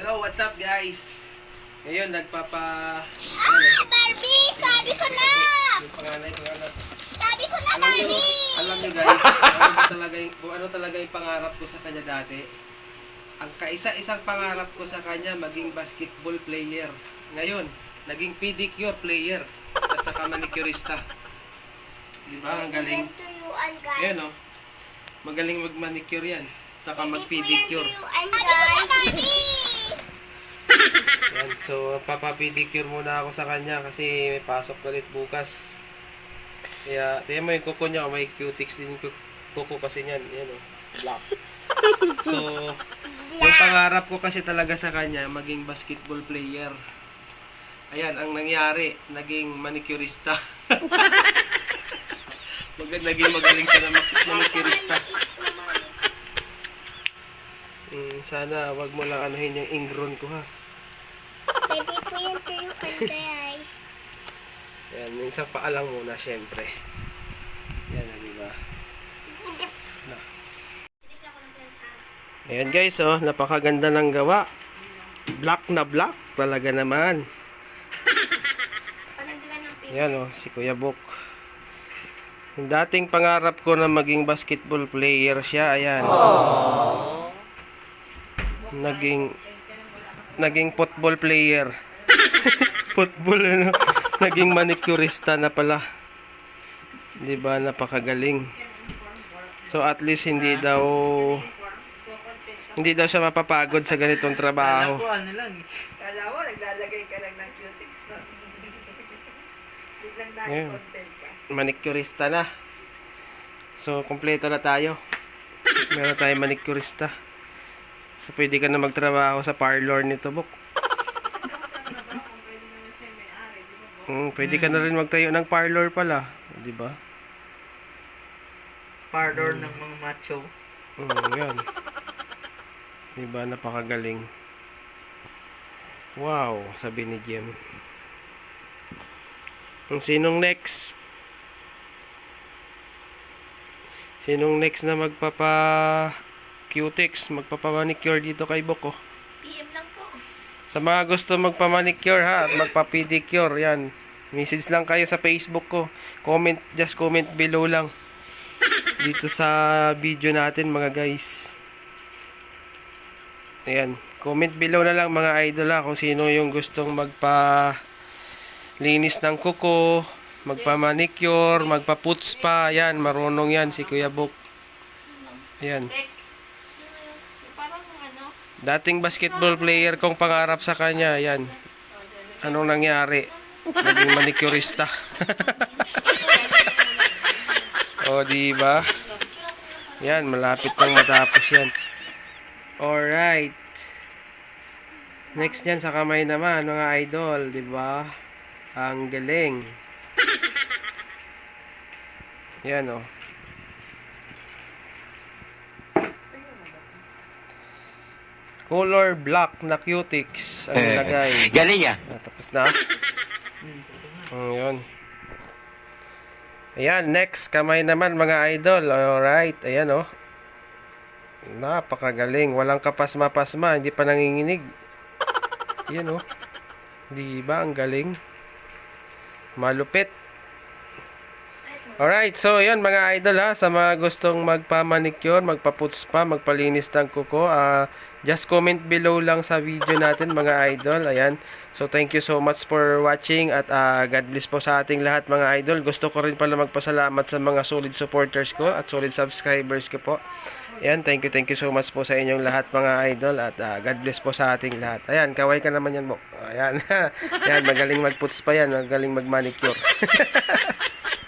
Hello, what's up guys? Ngayon, nagpapa... Ah, Barbie! Sabi ko na! Yung panganay, panganay. Sabi ko na, Alam nyo, Barbie! alam nyo guys, ano talaga yung, kung ano talaga yung pangarap ko sa kanya dati? Ang kaisa-isang pangarap ko sa kanya, maging basketball player. Ngayon, naging pedicure player. At saka manicurista. Di ba? Ang galing. Ayan oh. Magaling mag-manicure yan. Saka mag-pedicure. tuyuan, guys. Yan. So, papapedicure muna ako sa kanya kasi may pasok ulit bukas. Kaya, tingnan mo yung kuko niya, may cutics din yung ku- kuko kasi niyan. Yan o, black. So, yung pangarap ko kasi talaga sa kanya, maging basketball player. Ayan, ang nangyari, naging manicurista. Mag naging magaling siya na manicurista. Mm, sana wag mo lang anuhin yung ingron ko ha. Tuyuan, guys. Yan, isang paalang muna, syempre. Yan, ah, di ba? Na. Ayan guys, oh, napakaganda ng gawa. Black na black, talaga naman. Yan oh, si Kuya Bok. Yung dating pangarap ko na maging basketball player siya, ayan. Naging naging football player. football ano, naging manicurista na pala. 'Di ba napakagaling. So at least hindi daw hindi daw siya mapapagod sa ganitong trabaho. Ano lang eh. Kala mo, naglalagay ka lang ng cutics, no? Biglang Ayun. naki-content ka. Manicurista na. So kompleto na tayo. Meron tayong manicurista. So pwede ka na magtrabaho sa parlor nito, Bok. Mm, pwede ka na rin magtayo ng parlor pala, 'di ba? Parlor ng mga macho. Mm, yan. Diba, napakagaling. Wow, sabi ni Jem. Ang sinong next? Sinong next na magpapa cutex, magpapamanicure dito kay Boko? PM lang po. Sa mga gusto magpamanicure ha, at magpa-pedicure, yan. Message lang kayo sa Facebook ko. Comment, just comment below lang. Dito sa video natin mga guys. Ayan. Comment below na lang mga idol ha, kung sino yung gustong magpa linis ng kuko, magpa-manicure, magpa-puts pa. Ayan, marunong yan si Kuya Bok. Ayan. Dating basketball player kong pangarap sa kanya, yan. Anong nangyari? Naging manicurista. o, di ba? Yan, malapit pang matapos yan. Alright. Next yan sa kamay naman, mga idol, di ba? Ang galing. Yan, oh. Color black na cutics ang nilagay. Galing ah. Ah, tapos na. Mm, yun. Ayan, next kamay naman mga idol. Alright, ayan oh. Napakagaling. Walang kapasma-pasma. Hindi pa nanginginig. Ayan oh. Di ba ang galing? Malupit. Alright, so yun mga idol ha, sa mga gustong magpa-manicure, magpa-puts pa, magpalinis ng kuko, ah, just comment below lang sa video natin mga idol, ayan. So thank you so much for watching at ah, God bless po sa ating lahat mga idol. Gusto ko rin pala magpasalamat sa mga solid supporters ko at solid subscribers ko po. Ayan, thank you, thank you so much po sa inyong lahat mga idol at ah, God bless po sa ating lahat. Ayan, kaway ka naman yan mo. Ayan, ayan, magaling mag-puts pa yan, magaling mag-manicure.